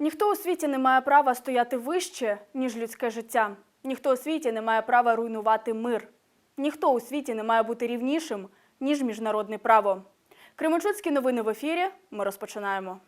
Ніхто у світі не має права стояти вище, ніж людське життя. Ніхто у світі не має права руйнувати мир. Ніхто у світі не має бути рівнішим, ніж міжнародне право. Кременчуцькі новини в ефірі. Ми розпочинаємо.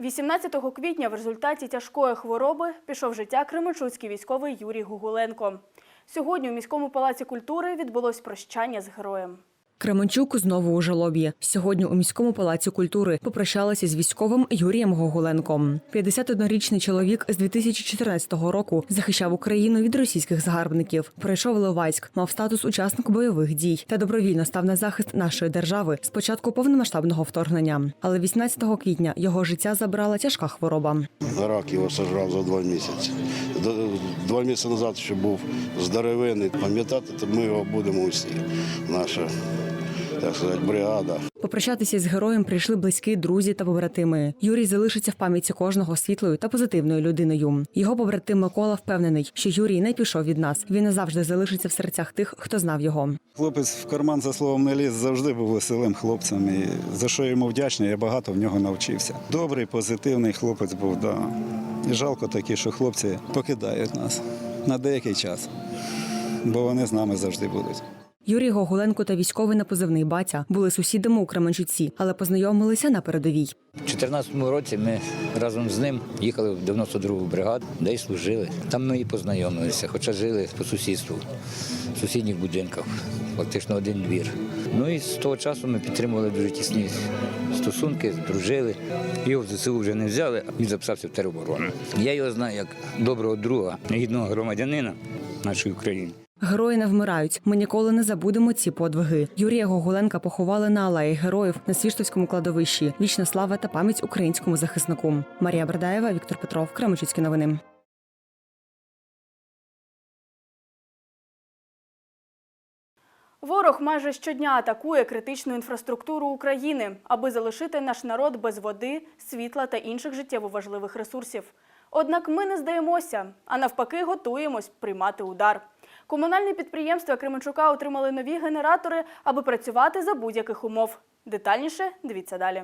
18 квітня в результаті тяжкої хвороби пішов життя кременчуцький військовий Юрій Гугуленко. Сьогодні у міському палаці культури відбулось прощання з героєм. Кременчук знову у жалобі. Сьогодні у міському палаці культури попрощалися з військовим Юрієм Гогуленком. 51-річний чоловік з 2014 року захищав Україну від російських загарбників. Пройшов Іловайськ, мав статус учасник бойових дій та добровільно став на захист нашої держави з початку повномасштабного вторгнення. Але 18 квітня його життя забрала тяжка хвороба. Рак його сожрав за два місяці. Два місяці назад ще був здоровений. Пам'ятати то ми його будемо усі. Наша, так сказати, бригада. Попрощатися з героєм прийшли близькі друзі та побратими. Юрій залишиться в пам'яті кожного світлою та позитивною людиною. Його побратим Микола впевнений, що Юрій не пішов від нас. Він назавжди залишиться в серцях тих, хто знав його. Хлопець в карман за словом не ліз, завжди був веселим хлопцем. І за що йому вдячний, я багато в нього навчився. Добрий, позитивний хлопець був, да. І жалко такі, що хлопці покидають нас на деякий час, бо вони з нами завжди будуть. Юрій Гогуленко та військовий на позивний батя були сусідами у Кременчуці, але познайомилися на передовій. У 2014 році ми разом з ним їхали в 92-гу бригаду, де й служили. Там ми і познайомилися, хоча жили по сусідству, в сусідніх будинках, фактично один двір. Ну і з того часу ми підтримували дуже тісні стосунки, дружили. Його в ЗСУ вже не взяли, а він записався в тероборону. Я його знаю як доброго друга, гідного громадянина нашої України. Герої не вмирають. Ми ніколи не забудемо ці подвиги. Юрія Гогуленка поховали на алеї героїв на Свіштовському кладовищі. Вічна слава та пам'ять українському захиснику. Марія Бердаєва, Віктор Петров, Кременчуцькі новини. Ворог майже щодня атакує критичну інфраструктуру України, аби залишити наш народ без води, світла та інших життєво важливих ресурсів. Однак ми не здаємося, а навпаки, готуємось приймати удар. Комунальні підприємства Кременчука отримали нові генератори, аби працювати за будь-яких умов. Детальніше дивіться далі.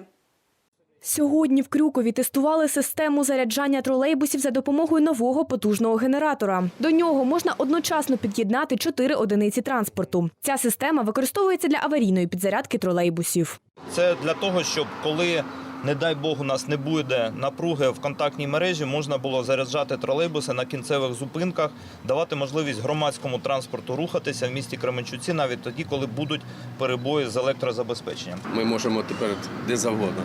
Сьогодні в Крюкові тестували систему заряджання тролейбусів за допомогою нового потужного генератора. До нього можна одночасно під'єднати чотири одиниці транспорту. Ця система використовується для аварійної підзарядки тролейбусів. Це для того, щоб коли, не дай Бог, у нас не буде напруги в контактній мережі, можна було заряджати тролейбуси на кінцевих зупинках, давати можливість громадському транспорту рухатися в місті Кременчуці навіть тоді, коли будуть перебої з електрозабезпеченням. Ми можемо тепер де завгодно.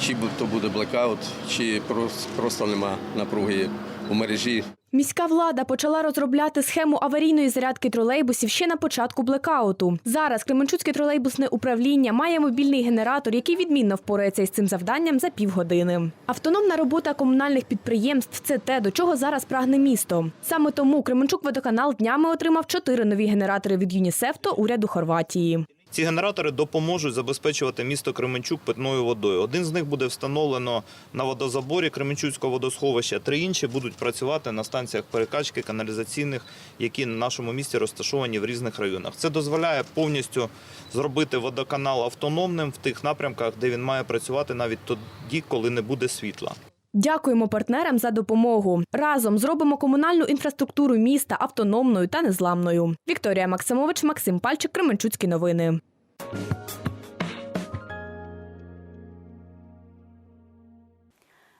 Чи то буде блекаут, чи прос- просто нема напруги у мережі. Міська влада почала розробляти схему аварійної зарядки тролейбусів ще на початку блекауту. Зараз Кременчуцьке тролейбусне управління має мобільний генератор, який відмінно впорається із цим завданням за півгодини. Автономна робота комунальних підприємств це те, до чого зараз прагне місто. Саме тому Кременчук водоканал днями отримав чотири нові генератори від ЮНІСЕФ та уряду Хорватії. Ці генератори допоможуть забезпечувати місто Кременчук питною водою. Один з них буде встановлено на водозаборі Кременчуцького водосховища. Три інші будуть працювати на станціях перекачки каналізаційних, які на нашому місті розташовані в різних районах. Це дозволяє повністю зробити водоканал автономним в тих напрямках, де він має працювати навіть тоді, коли не буде світла. Дякуємо партнерам за допомогу. Разом зробимо комунальну інфраструктуру міста автономною та незламною. Вікторія Максимович, Максим Пальчик, Кременчуцькі новини.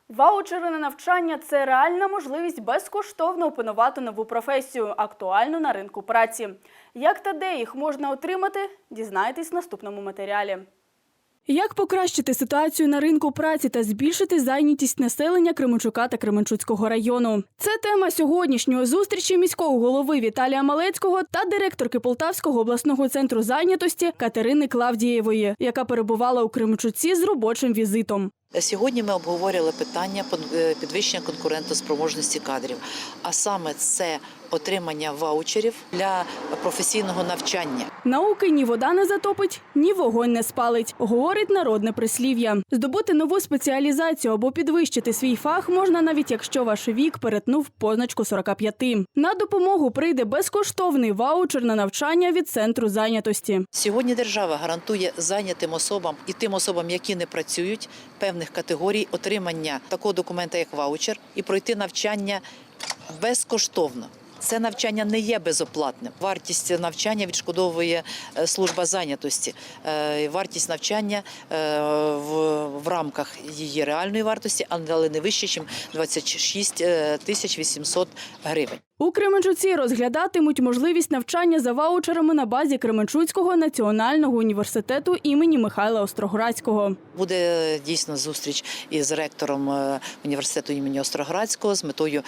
Ваучери на навчання це реальна можливість безкоштовно опанувати нову професію, актуальну на ринку праці. Як та де їх можна отримати, дізнайтесь в наступному матеріалі. Як покращити ситуацію на ринку праці та збільшити зайнятість населення Кременчука та Кременчуцького району? Це тема сьогоднішньої зустрічі міського голови Віталія Малецького та директорки Полтавського обласного центру зайнятості Катерини Клавдієвої, яка перебувала у Кременчуці з робочим візитом. Сьогодні ми обговорювали питання е, підвищення конкурентоспроможності кадрів. А саме це отримання ваучерів для професійного навчання. Науки ні вода не затопить, ні вогонь не спалить, говорить народне прислів'я. Здобути нову спеціалізацію або підвищити свій фах можна навіть якщо ваш вік перетнув позначку 45. На допомогу прийде безкоштовний ваучер на навчання від центру зайнятості. Сьогодні держава гарантує зайнятим особам і тим особам, які не працюють, певних категорій отримання такого документа, як ваучер, і пройти навчання безкоштовно. Це навчання не є безоплатним. Вартість навчання відшкодовує е, служба зайнятості. Е, Вартість навчання е, в, рамках її реальної вартості, але не вище, ніж 26 е, тисяч 800 гривень. У Кременчуці розглядатимуть можливість навчання за ваучерами на базі Кременчуцького національного університету імені Михайла Остроградського. Буде дійсно зустріч із ректором університету імені Остроградського з метою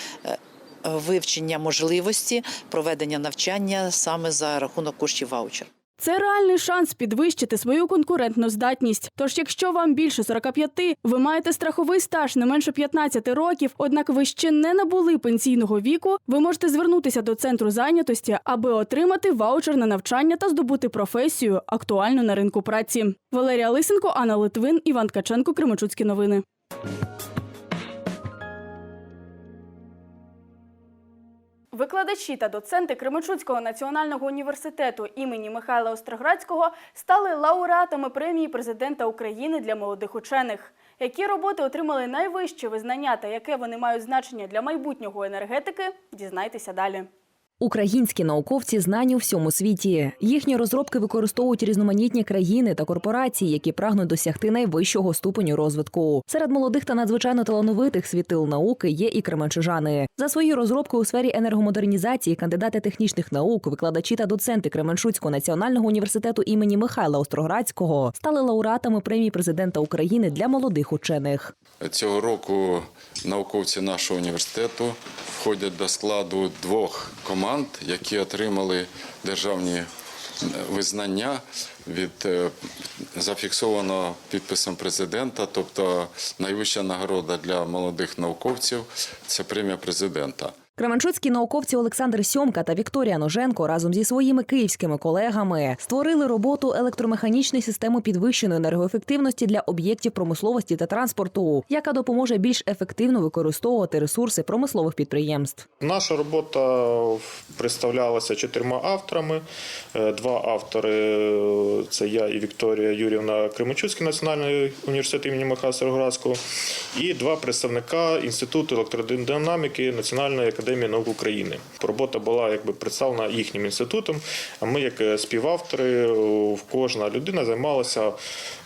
вивчення можливості проведення навчання саме за рахунок коштів ваучер. Це реальний шанс підвищити свою конкурентну здатність. Тож, якщо вам більше 45, ви маєте страховий стаж не менше 15 років, однак ви ще не набули пенсійного віку, ви можете звернутися до центру зайнятості, аби отримати ваучер на навчання та здобути професію актуальну на ринку праці. Валерія Лисенко, Анна Литвин, Іван Ткаченко, Кременчуцькі новини. Викладачі та доценти Кременчуцького національного університету імені Михайла Остроградського стали лауреатами премії президента України для молодих учених. Які роботи отримали найвище визнання та яке вони мають значення для майбутнього енергетики, дізнайтеся далі. Українські науковці знані у всьому світі. Їхні розробки використовують різноманітні країни та корпорації, які прагнуть досягти найвищого ступеню розвитку. Серед молодих та надзвичайно талановитих світил науки є і кременчужани. За свої розробки у сфері енергомодернізації кандидати технічних наук, викладачі та доценти Кременчуцького національного університету імені Михайла Остроградського стали лауреатами премії президента України для молодих учених. Цього року науковці нашого університету входять до складу двох команд, які отримали державні е, визнання від зафіксованого зафіксовано підписом президента. Тобто найвища нагорода для молодих науковців це премія президента. Кременчуцькі науковці Олександр Сьомка та Вікторія Ноженко разом зі своїми київськими колегами створили роботу електромеханічної системи підвищеної енергоефективності для об'єктів промисловості та транспорту, яка допоможе більш ефективно використовувати ресурси промислових підприємств. Наша робота представлялася чотирма авторами. Е, Два автори е, це я і Вікторія Юрівна Кременчуцький національний університет імені Михайла Серградського, і два представника Інституту електродинаміки Національної академії наук України. Робота була якби представлена їхнім інститутом. А ми, як е, співавтори, е, кожна людина займалася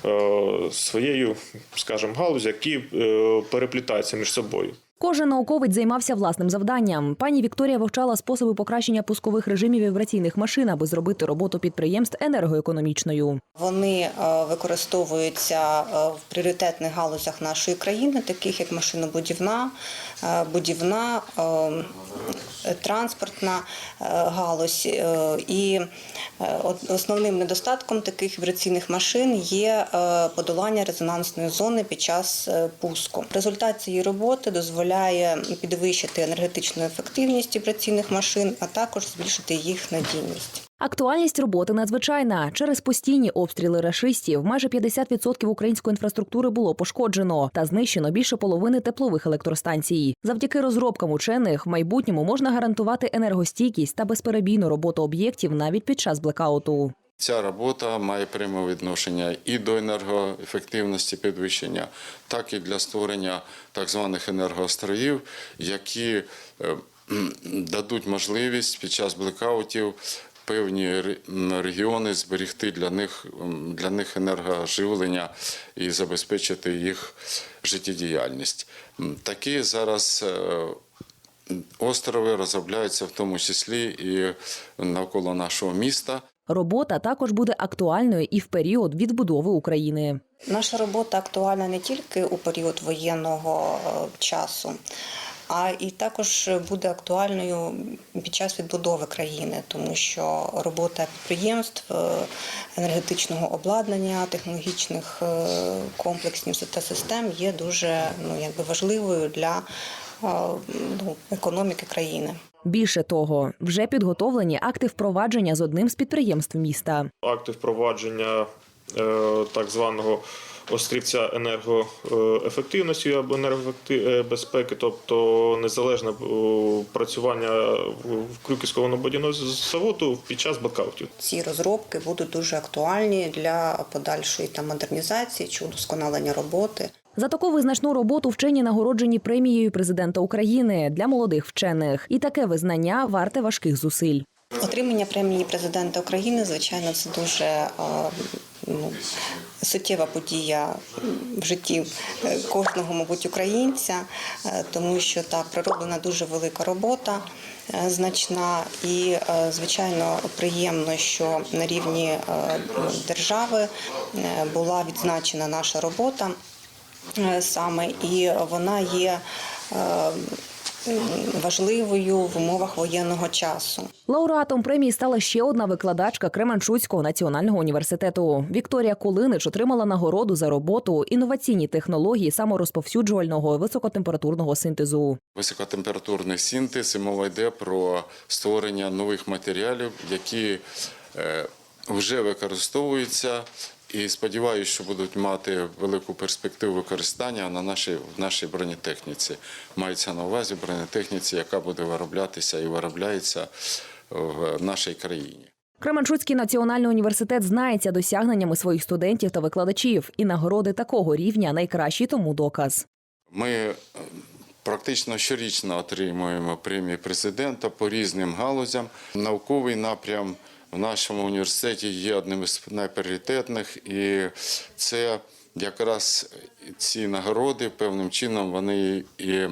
е, своєю, скажімо, галузю, які переплітаються між собою. Кожен науковець займався власним завданням. Пані Вікторія вивчала способи покращення пускових режимів вібраційних машин, аби зробити роботу підприємств енергоекономічною. Вони е, використовуються е, в пріоритетних галузях нашої країни, таких як машинобудівна, е, будівна, транспортна галузь. І основним недостатком таких вібраційних машин є подолання резонансної зони під час пуску. Результат цієї роботи дозволяє підвищити енергетичну ефективність вібраційних машин, а також збільшити їх надійність. Актуальність роботи надзвичайна. Через постійні обстріли рашистів майже 50% української інфраструктури було пошкоджено та знищено більше половини теплових електростанцій. Завдяки розробкам учених в майбутньому можна гарантувати енергостійкість та безперебійну роботу об'єктів навіть під час блекауту. Ця робота має пряме відношення і до енергоефективності підвищення, так і для створення так званих енергоостроїв, які е, дадуть можливість під час блекаутів певні регіони зберегти для них, для них енергоживлення і забезпечити їх життєдіяльність. Такі зараз е, острови розробляються в тому числі і навколо нашого міста. Робота також буде актуальною і в період відбудови України. Наша робота актуальна не тільки у період воєнного е, часу, а і також буде актуальною під час відбудови країни, тому що робота підприємств, е, енергетичного обладнання, технологічних е, комплексів та систем є дуже ну, якби важливою для ну, економіки країни. Більше того, вже підготовлені акти впровадження з одним з підприємств міста. Акти впровадження е, так званого острівця енергоефективності або енергобезпеки, тобто незалежне е, працювання в Крюківського водяного заводу під час блокаутів. Ці розробки будуть дуже актуальні для подальшої там модернізації чи удосконалення роботи. За таку визначну роботу вчені нагороджені премією президента України для молодих вчених, і таке визнання варте важких зусиль. Отримання премії президента України, звичайно, це дуже е, ну, суттєва подія в житті е, кожного, мабуть, українця, е, тому що так пророблена дуже велика робота. Значна і звичайно приємно, що на рівні держави була відзначена наша робота саме, і вона є е, важливою в умовах воєнного часу. Лауреатом премії стала ще одна викладачка Кременчуцького національного університету. Вікторія Кулинич отримала нагороду за роботу інноваційні технології саморозповсюджувального високотемпературного синтезу. Високотемпературний синтез і мова йде про створення нових матеріалів, які е, вже використовуються. І сподіваюся, що будуть мати велику перспективу використання на нашій в нашій бронетехніці. Мається на увазі бронетехніці, яка буде вироблятися і виробляється в нашій країні. Кременчуцький національний університет знається досягненнями своїх студентів та викладачів, і нагороди такого рівня найкращий тому доказ. Ми е, практично щорічно отримуємо премії президента по різним галузям. Науковий напрям в нашому університеті є одним із найпріоритетних, і це якраз ці нагороди певним чином вони і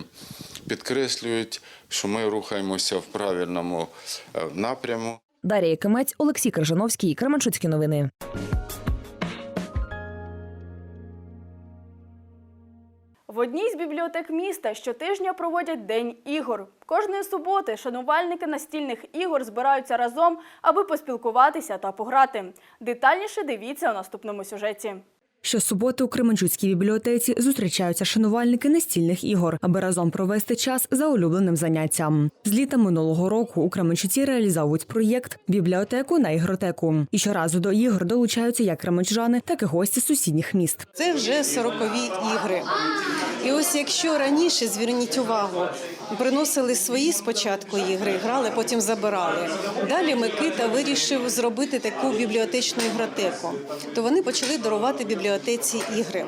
підкреслюють, що ми рухаємося в правильному е, напряму. Дар'я Кимець, Олексій Крижановський, Кременчуцькі новини. В одній з бібліотек міста щотижня проводять День ігор. Кожної суботи шанувальники настільних ігор збираються разом, аби поспілкуватися та пограти. Детальніше дивіться у наступному сюжеті. Щосуботи у Кременчуцькій бібліотеці зустрічаються шанувальники настільних ігор, аби разом провести час за улюбленим заняттям. З літа минулого року у Кременчуці реалізовують проєкт бібліотеку на ігротеку. І щоразу до ігор долучаються як кременчужани, так і гості сусідніх міст. Це вже сорокові ігри. І ось якщо раніше, зверніть увагу, приносили свої спочатку ігри, грали, потім забирали. Далі Микита вирішив зробити таку бібліотечну ігротеку. То вони почали дарувати бібліотеці ігри.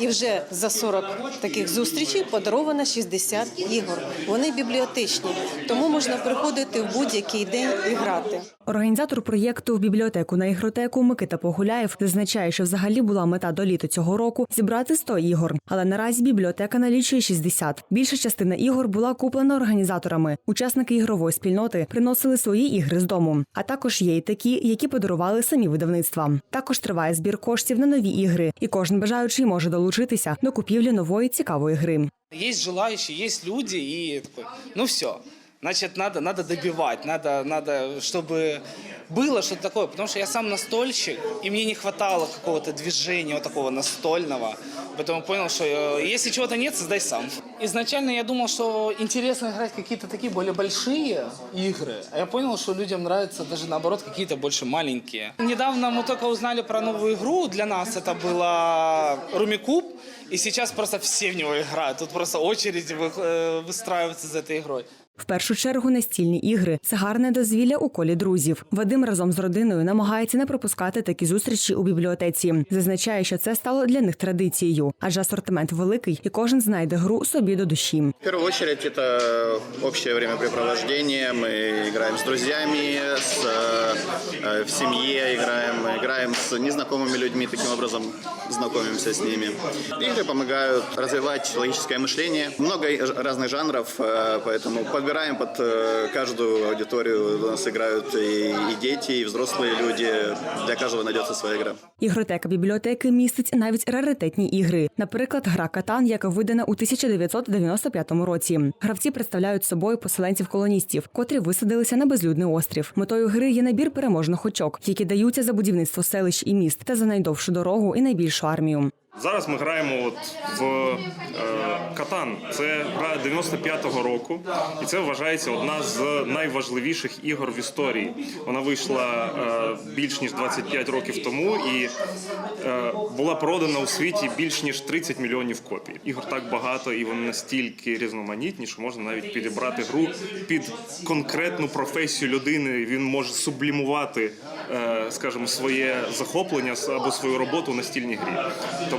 І вже за 40 таких зустрічей подаровано 60 ігор. Вони бібліотечні, тому можна приходити в будь-який день і грати. Організатор проєкту в бібліотеку на ігротеку Микита Погуляєв зазначає, що взагалі була мета до літа цього року зібрати 100 ігор, але наразі бібліотека налічує 60. Більша частина ігор була куплена організаторами. Учасники ігрової спільноти приносили свої ігри з дому. А також є й такі, які подарували самі видавництва. Також триває збір коштів на нові ігри, і кожен бажаючий може долучитися до купівлі нової цікавої гри. Є желаючі, є люди, і ну все, значит, надо, надо добивать, надо, надо, чтобы было что-то такое, потому я сам настольщик, и мне не хватало какого-то движения такого настольного, поэтому понял, что э, если чего-то нет, создай сам. Изначально я думал, что интересно играть какие-то такие более большие игры, а я понял, что людям нравятся даже наоборот какие-то больше маленькие. Недавно мы только узнали про новую игру, для нас это было Румикуб, и сейчас просто все в него играют, тут просто очередь вы- э, выстраивается за этой игрой. В першу чергу настільні ігри це гарне дозвілля у колі друзів. Вадим разом з родиною намагається не пропускати такі зустрічі у бібліотеці. Зазначає, що це стало для них традицією, адже асортимент великий, і кожен знайде гру собі до душі. В первую очередь это общее времяпрепровождение. Мы играем с друзьями, с, э, в семье играем, мы играем с незнакомыми людьми, таким образом знакомимся с ними. Игры помогают развивать логическое мышление. Много и- разных жанров, э, поэтому подбираем под э, каждую аудиторию. У нас играют и, и дети, и взрослые люди. Для каждого найдется своя игра. Ігротека бібліотеки містить навіть раритетні ігри. Наприклад, гра Катан, яка видана у 1995 році. Гравці представляють собою поселенців-колоністів, котрі висадилися на безлюдний острів. Метою гри є набір переможних очок, які даються за будівництво селищ і міст та за найдовшу дорогу і найбільшу армію. Зараз ми граємо от в е, Катан. Це гра 95-го року, і це вважається одна з найважливіших ігор в історії. Вона вийшла е, більш ніж 25 років тому і е, була продана у світі більш ніж 30 мільйонів копій. Ігор так багато, і вони настільки різноманітні, що можна навіть підібрати гру під конкретну професію людини. Він може сублімувати, е, скажімо, своє захоплення або свою роботу у настільній грі.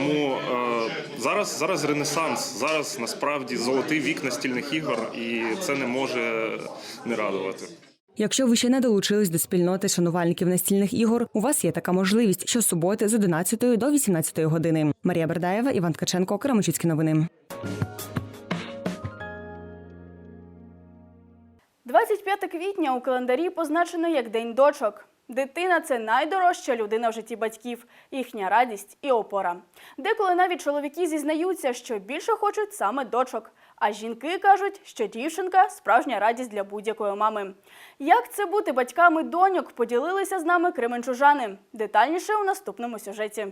Тому е, зараз, зараз ренесанс, зараз насправді золотий вік настільних ігор, і це не може не радувати. Якщо ви ще не долучились до спільноти шанувальників настільних ігор, у вас є така можливість щосуботи з 11 до 18 години. Марія Бердаєва, Іван Ткаченко, Крамичицькі новини. 25 квітня у календарі позначено як День дочок. Дитина це найдорожча людина в житті батьків, їхня радість і опора. Деколи навіть чоловіки зізнаються, що більше хочуть саме дочок. А жінки кажуть, що дівчинка справжня радість для будь-якої мами. Як це бути батьками доньок, поділилися з нами кременчужани. Детальніше у наступному сюжеті.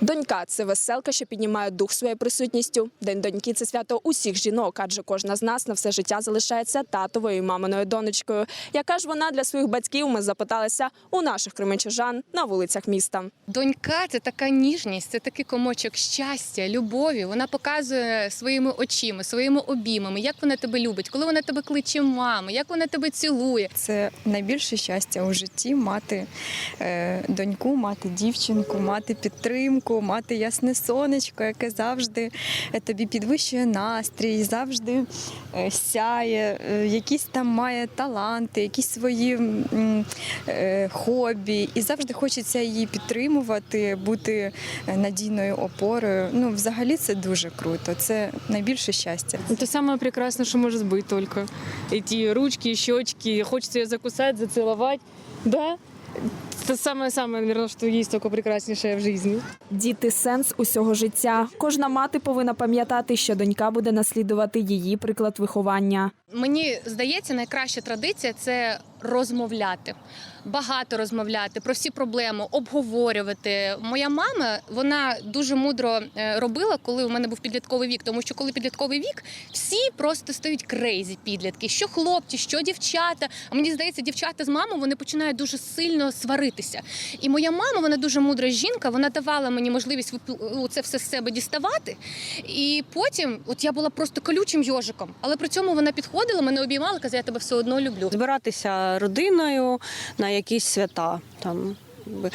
Донька це веселка, що піднімає дух своєю присутністю. День доньки це свято усіх жінок, адже кожна з нас на все життя залишається татовою і маминою донечкою. Яка ж вона для своїх батьків? Ми запиталися у наших кременчужан на вулицях міста. Донька це така ніжність, це такий комочок щастя, любові. Вона показує своїми очима, своїми обіймами, як вона тебе любить, коли вона тебе кличе мама, як вона тебе цілує. Це найбільше щастя у житті мати е, доньку, мати дівчинку, мати підтримку, мати ясне сонечко, яке завжди е, тобі підвищує настрій, завжди е, сяє, е, якісь там має таланти, якісь свої м, е, хобі. І завжди хочеться її підтримувати, бути е, надійною опорою. Ну, взагалі це дуже круто. Це найбільше щастя. Это самое прекрасное, что может быть только. Эти ручки, щечки, хочется ее закусать, зацеловать. Да, Это саме-саме, наверное, що є только прекраснейшее в житті. Діти сенс усього життя. Кожна мати повинна пам'ятати, що донька буде наслідувати її приклад виховання. Мені здається, найкраща традиція це розмовляти. Багато розмовляти про всі проблеми, обговорювати. Моя мама вона дуже мудро е, робила, коли у мене був підлітковий вік. Тому що коли підлітковий вік, всі просто стають крейзі підлітки. Що хлопці, що дівчата. А мені здається, дівчата з мамою вони починають дуже сильно сваритися. І моя мама, вона дуже мудра жінка. Вона давала мені можливість це все з себе діставати. І потім, от я була просто колючим йожиком, але при цьому вона підходила, мене обіймала, казала, я тебе все одно люблю. збиратися родиною на якісь свята. Там би-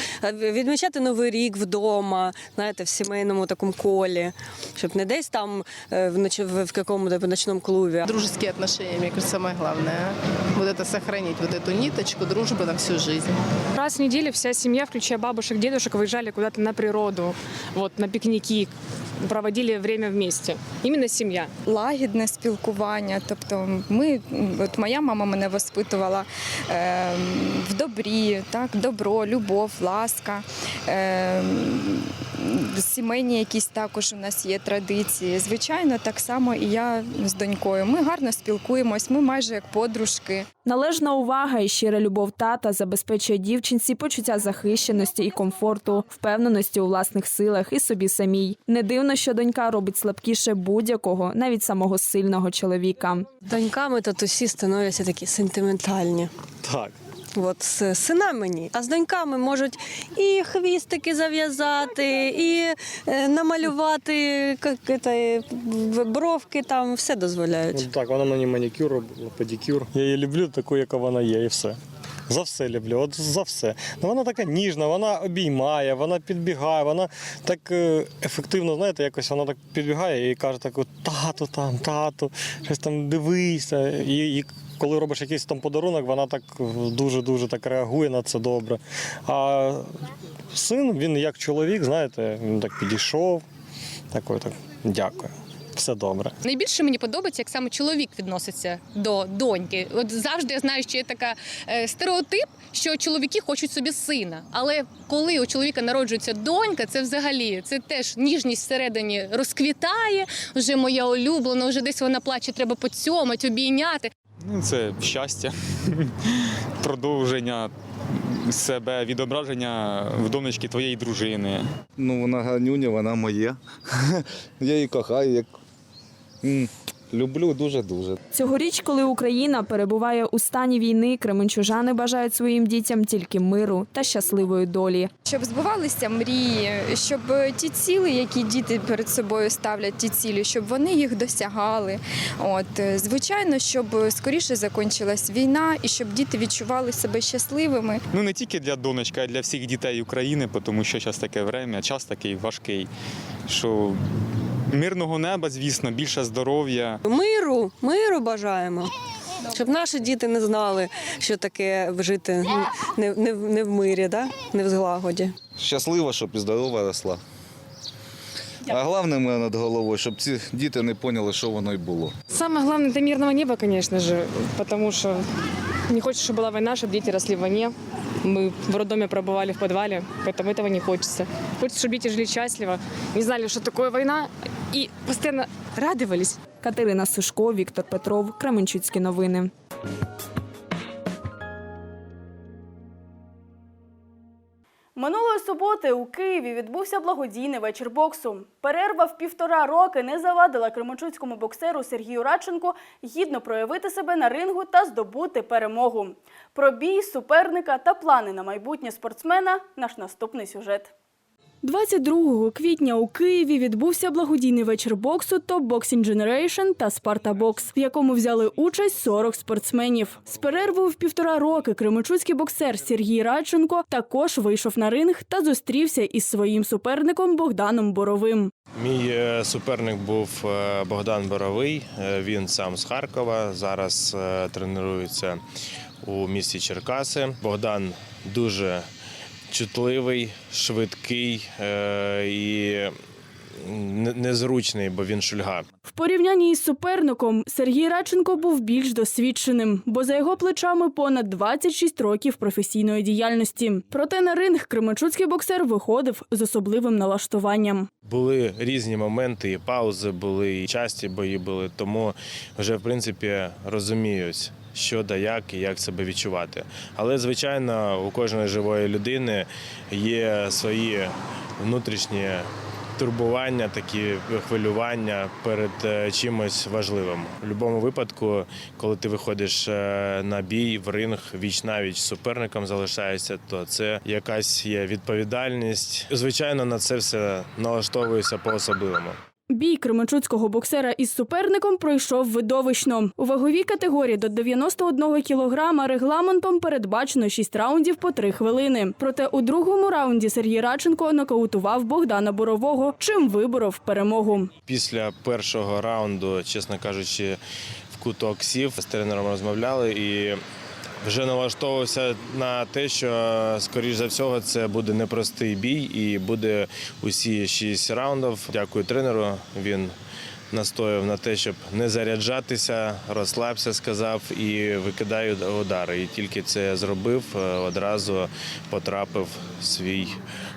відмічати новий рік вдома, знаєте, в сімейному такому колі, щоб не десь там е, в ноч- в в якому-то ночному клубі. Дружеские отношения, мне кажется, самое главное. Вот это сохранить, вот эту ниточку дружбы на всю жизнь. Раз в неделю вся семья, включая бабушек, дедушек, выезжали куда-то на природу, вот на пикники, проводили время вместе. Именно семья. лагідне спілкування. Тобто, ми, от моя мама мене воспитувала е, в добрі, так, добро, любов, ласка. Е, сімейні якісь також у нас є традиції. Звичайно, так само і я з донькою. Ми гарно спілкуємось, ми майже як подружки. Належна увага і щира любов тата забезпечує дівчинці почуття захищеності і комфорту, впевненості у власних силах і собі самій. Не дивно, що донька робить слабкіше будь-якого, навіть самого сильного чоловіка. Доньками татусі становляться такі сентиментальні. Так. От з синами ні. А з доньками можуть і хвістики зав'язати, і е, намалювати як це, бровки, там все дозволяють. Ну, так, вона мені манікюр робила, педикюр. Я її люблю таку, яка вона є, і все. За все люблю, от за все. Ну, вона така ніжна, вона обіймає, вона підбігає, вона так е, ефективно, знаєте, якось вона так підбігає і каже так, тату там, тату, щось там дивися. І, і коли робиш якийсь там подарунок, вона так дуже-дуже так реагує на це добре. А син, він як чоловік, знаєте, він так підійшов, такий так, дякую. Все добре. Найбільше мені подобається, як саме чоловік відноситься до доньки. От завжди я знаю, що є така е, стереотип, що чоловіки хочуть собі сина. Але коли у чоловіка народжується донька, це взагалі це теж ніжність всередині розквітає. Вже моя улюблена, вже десь вона плаче, треба поцьомати, обійняти. Ну, це щастя, продовження себе відображення в донечки твоєї дружини. Ну, вона гарнюня, вона моя. Я її кохаю, як люблю дуже-дуже. Цьогоріч, коли Україна перебуває у стані війни, кременчужани бажають своїм дітям тільки миру та щасливої долі. Щоб збувалися мрії, щоб ті цілі, які діти перед собою ставлять, ті цілі, щоб вони їх досягали. От е, звичайно, щоб скоріше закінчилась війна і щоб діти відчували себе щасливими. Ну не тільки для донечка, а й для всіх дітей України, тому що зараз таке время, час такий важкий, що мирного неба, звісно, більше здоров'я. Миру, миру бажаємо. Щоб наші діти не знали, що таке жити не, не, не в мирі, да? не в злагоді. Щаслива, щоб і здорова росла. А головне мене над головою, щоб ці діти не поняли, що воно й було. Самое главное это мирного неба, конечно же, потому что не хочется, чтобы была война, чтобы дети росли в войне. Мы в роддоме пробывали в подвале, поэтому этого не хочется. Хочется, чтобы дети жили счастливо, не знали, что такое война, и постоянно радовались. Катерина Сушко, Віктор Петров, Кременчуцькі новини. Минулої суботи у Києві відбувся благодійний вечір боксу. Перерва в півтора роки не завадила кременчуцькому боксеру Сергію Радченку гідно проявити себе на рингу та здобути перемогу. Про бій, суперника та плани на майбутнє спортсмена – наш наступний сюжет. 22 квітня у Києві відбувся благодійний вечір боксу Top Boxing Generation та Sparta Box, в якому взяли участь 40 спортсменів. З перервою в півтора роки кременчуцький боксер Сергій Радченко також вийшов на ринг та зустрівся із своїм суперником Богданом Боровим. Мій е, суперник був е, Богдан Боровий. Е, Він сам з Харкова. Зараз тренується у місті Черкаси. Богдан дуже чутливий, швидкий е, і незручний, бо він шульга. В порівнянні із суперником Сергій Радченко був більш досвідченим, бо за його плечами понад 26 років професійної діяльності. Проте на ринг кременчуцький боксер виходив з особливим налаштуванням. Були різні моменти, і паузи були, і часті бої були, тому вже в принципі розуміють, що да як і як себе відчувати. Але звичайно, у кожної живої людини є свої внутрішні турбування, такі хвилювання перед е, чимось важливим. У будь-якому випадку, коли ти виходиш е, на бій в ринг віч навіч з суперником залишаєшся, то це якась є відповідальність. Звичайно, на це все налаштовуєшся по-особливому. Бій кременчуцького боксера із суперником пройшов видовищно. У ваговій категорії до 91 кілограма регламентом передбачено 6 раундів по 3 хвилини. Проте у другому раунді Сергій Радченко нокаутував Богдана Борового, чим виборов перемогу. Після першого раунду, чесно кажучи, в куток сів з тренером розмовляли і вже налаштовувався на те, що скоріш за всього це буде непростий бій і буде усі шість раундів. Дякую тренеру. Він настояв на те, щоб не заряджатися, розслабся, сказав і викидаю удари. І тільки це зробив, е, одразу потрапив свій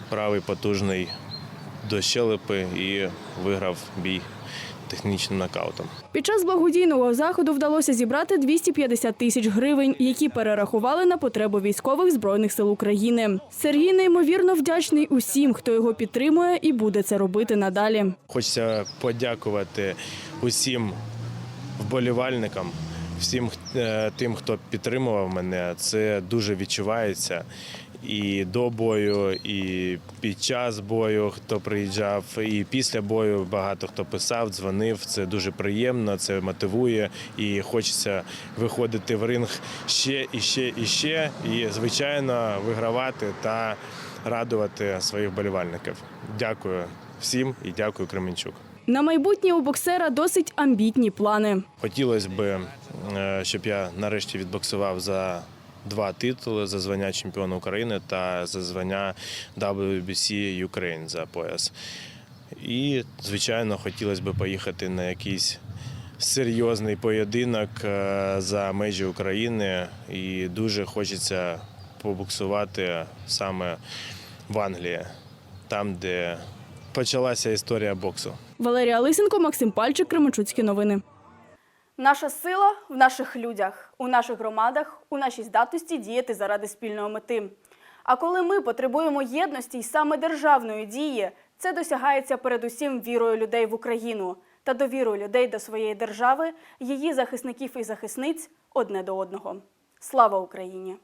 правий потужний до щелепи і виграв бій технічним нокаутом. Під час благодійного заходу вдалося зібрати 250 тисяч гривень, які перерахували на потребу військових збройних сил України. Сергій неймовірно вдячний усім, хто його підтримує і буде це робити надалі. Хочеться подякувати усім вболівальникам, всім е, тим, хто підтримував мене. Це дуже відчувається. І до бою, і під час бою, хто приїжджав, і після бою багато хто писав, дзвонив. Це дуже приємно, це мотивує і хочеться виходити в ринг ще і ще і ще. І звичайно вигравати та радувати своїх вболівальників. Дякую всім і дякую Кременчук. На майбутнє у боксера досить амбітні плани. Хотілося б, е, щоб я нарешті відбоксував за два титули за звання чемпіона України та за звання WBC Ukraine за пояс. І, звичайно, хотілося б поїхати на якийсь серйозний поєдинок е, за межі України. І дуже хочеться побоксувати саме в Англії, там, де почалася історія боксу. Валерія Лисенко, Максим Пальчик, Кременчуцькі новини. Наша сила в наших людях, у наших громадах, у нашій здатності діяти заради спільної мети. А коли ми потребуємо єдності й саме державної дії, це досягається передусім вірою людей в Україну та довірою людей до своєї держави, її захисників і захисниць одне до одного. Слава Україні!